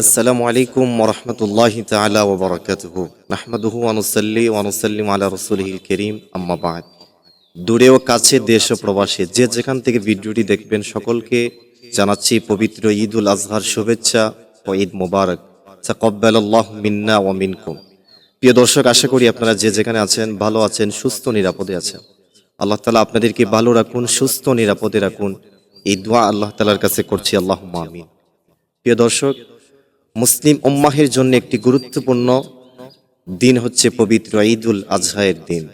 আসসালামু আলাইকুম ওরহমতুল্লাহ তালা ওবরাকাতুহু নাহমাদুহু ওয়ানুসাল্লি ওয়ানুসাল্লিম আলা রসুলহিল করিম, আম্মা বাদ। দূরে ও কাছে দেশ ও প্রবাসে যে যেখান থেকে ভিডিওটি দেখবেন সকলকে জানাচ্ছি পবিত্র ঈদ উল আজহার শুভেচ্ছা ও ঈদ মোবারক। সাকব্বাল মিন্না ও মিনকুম। প্রিয় দর্শক, আশা করি আপনারা যে যেখানে আছেন, ভালো আছেন, সুস্থ নিরাপদে আছেন। আল্লাহ তালা আপনাদেরকে ভালো রাখুন, সুস্থ নিরাপদে রাখুন। এই দোয়া আল্লাহ তালার কাছে করছি আল্লাহ আমিন। প্রিয় দর্শক মুসলিম উম্মাহের জন্য একটি গুরুত্বপূর্ণ দিন হচ্ছে পবিত্র ঈদুল আজহায়ের দিন।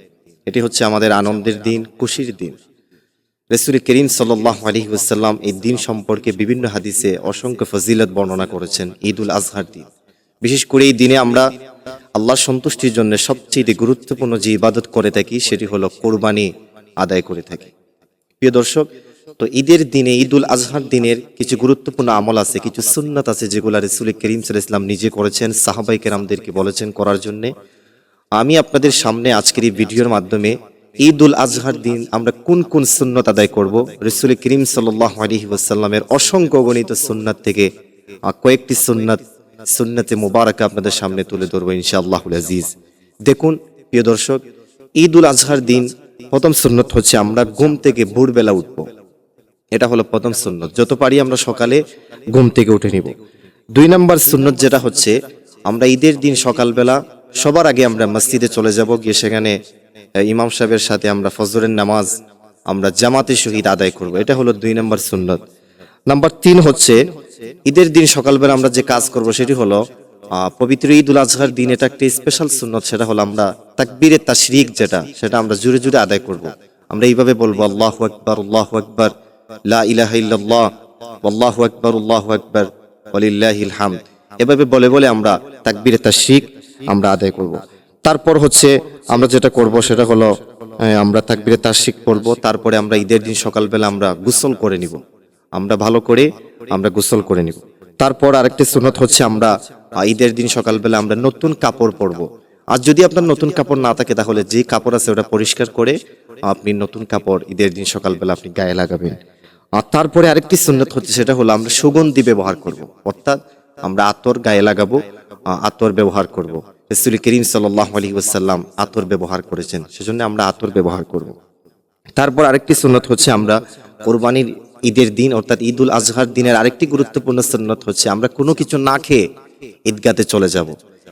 এটি হচ্ছে আমাদের আনন্দের দিন, খুশির দিন। রসুল করিম সাল্লাহ আলী ওসাল্লাম এই দিন সম্পর্কে বিভিন্ন হাদিসে অসংখ্য ফজিলত বর্ণনা করেছেন ঈদুল আজহার দিন। বিশেষ করে এই দিনে আমরা আল্লাহ সন্তুষ্টির জন্য সবচেয়ে গুরুত্বপূর্ণ যে ইবাদত করে থাকি, সেটি হলো কোরবানি আদায় করে থাকি। প্রিয় দর্শক তো ঈদের দিনে, ঈদুল আজহার দিনের কিছু গুরুত্বপূর্ণ আমল আছে, কিছু সুন্নাত আছে যেগুলো রসুল করিম সাল ইসলাম নিজে করেছেন সাহাবাই কেরামদেরকে বলেছেন করার জন্য। আমি আপনাদের সামনে আজকের এই ভিডিওর মাধ্যমে ঈদুল আজহার দিন আমরা কোন কোন সুন্নত আদায় করব? রসুল করিম সাল্লাহ আলী ওয়াসাল্লামের অসংখ্য গণিত সুন্নাত থেকে কয়েকটি সুন্নাত, সুন্নাতে মুবারক আপনাদের সামনে তুলে ধরবো ইনশাআল্লাহ আজিজ। দেখুন, প্রিয় দর্শক, ঈদুল আজহার দিন প্রথম সুন্নত হচ্ছে আমরা ঘুম থেকে ভোরবেলা উঠবো। এটা হলো প্রথম সুন্নত। যত পারি আমরা সকালে ঘুম থেকে উঠে নিব। দুই নম্বর সুন্নত যেটা হচ্ছে, আমরা ঈদের দিন সকালবেলা সবার আগে আমরা মসজিদে চলে যাব, গিয়ে সেখানে ইমাম সাহেবের সাথে আমরা ফজরের নামাজ আমরা জামাতে শহীদ আদায় করব। এটা হলো দুই নম্বর সুন্নত। নাম্বার তিন হচ্ছে, ঈদের দিন সকালবেলা আমরা যে কাজ করব সেটি হলো পবিত্র ঈদ উল আজহার দিন এটা একটা স্পেশাল সুন্নত, সেটা হলো আমরা তাকবীরে তাশরিক যেটা, সেটা আমরা জুড়ে জুড়ে আদায় করব। আমরা এইভাবে বলব, আল্লাহ আকবার আল্লাহ আকবার। লা ইলাহা ইল্লাল্লাহ আকবার, আল্লাহু আকবার ওয়ালিল্লাহিল হামদ এভাবে বলে বলে আমরা তাকবীরে তাশরিক আমরা আদায় করব। তারপর হচ্ছে আমরা যেটা করব সেটা হলো আমরা তাকবীরে তাশরিক পড়ব, তারপরে আমরা ঈদের দিন সকালবেলা আমরা গোসল করে নিব। আমরা ভালো করে আমরা গোসল করে নিব। তারপর আরেকটি সুন্নত হচ্ছে আমরা ঈদের দিন সকালবেলা আমরা নতুন কাপড় পরবো। আর যদি আপনার নতুন কাপড় না থাকে তাহলে যে কাপড় আছে ওটা পরিষ্কার করে আপনি নতুন কাপড় ঈদের দিন সকালবেলা আপনি গায়ে লাগাবেন। আর তারপরে আরেকটি সুন্নত হচ্ছে, সেটা হলো আমরা সুগন্ধি ব্যবহার করব। অর্থাৎ আমরা আতর গায়ে লাগাবো আতর ব্যবহার করব। রসুল করিম সাল্লাহ আলী ওসাল্লাম আতর ব্যবহার করেছেন, সেজন্য আমরা আতর ব্যবহার করব। তারপর আরেকটি সুন্নত হচ্ছে আমরা কোরবানির ঈদের দিন, অর্থাৎ ঈদুল আজহার দিনের আরেকটি গুরুত্বপূর্ণ সুন্নত হচ্ছে, আমরা কোনো কিছু না খেয়ে ঈদগাতে চলে যাব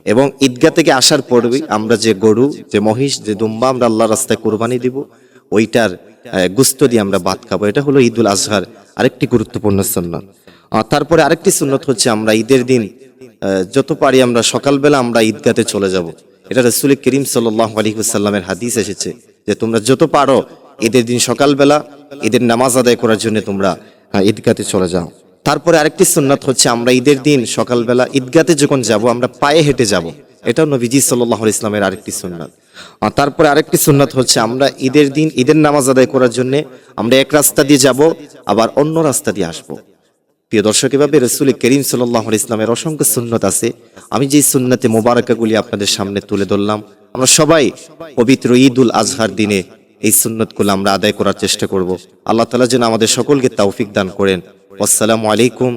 এবং ঈদগা থেকে আসার পরই আমরা যে গরু, যে মহিষ, যে দুম্বা আমরা আল্লাহ রাস্তায় কোরবানি দিব ওইটার গুস্ত দিয়ে আমরা ভাত খাব। এটা হলো ঈদুল আজহার আরেকটি গুরুত্বপূর্ণ সুন্নত। আহ, তারপরে আরেকটি সুন্নত হচ্ছে আমরা ঈদের দিন যত পারি আমরা সকালবেলা আমরা ঈদগাতে চলে যাব। এটা রসুল করিম সাল্লাহ আলহিহাল্লামের হাদিস এসেছে যে তোমরা যত পারো ঈদের দিন সকালবেলা ঈদের নামাজ আদায় করার জন্য তোমরা ঈদগাতে চলে যাও। তারপরে আরেকটি সুন্নাত হচ্ছে আমরা ঈদের দিন সকালবেলা ঈদগাতে যখন যাব আমরা পায়ে হেঁটে যাব। এটাও নবীজি সাল্লাহ ইসলামের আরেকটি সুন্নাত। তারপরে আরেকটি সুন্নাত হচ্ছে আমরা ঈদের দিন, ঈদের নামাজ আদায় করার জন্য আমরা এক রাস্তা দিয়ে যাব, আবার অন্য রাস্তা দিয়ে আসব। প্রিয় দর্শক, এভাবে রসুল করিম সাল্লাহ ইসলামের অসংখ্য সুন্নত আছে। আমি যেই সুন্নতে মোবারকাগুলি আপনাদের সামনে তুলে ধরলাম, আমরা সবাই পবিত্র ঈদ উল আজহার দিনে এই সুন্নতগুলো আমরা আদায় করার চেষ্টা করব। আল্লাহ তালা যেন আমাদের সকলকে তৌফিক দান করেন। আসসালামু আলাইকুম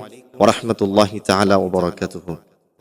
ওরহমতুল্লাহ তালা ওবরাকাতুহু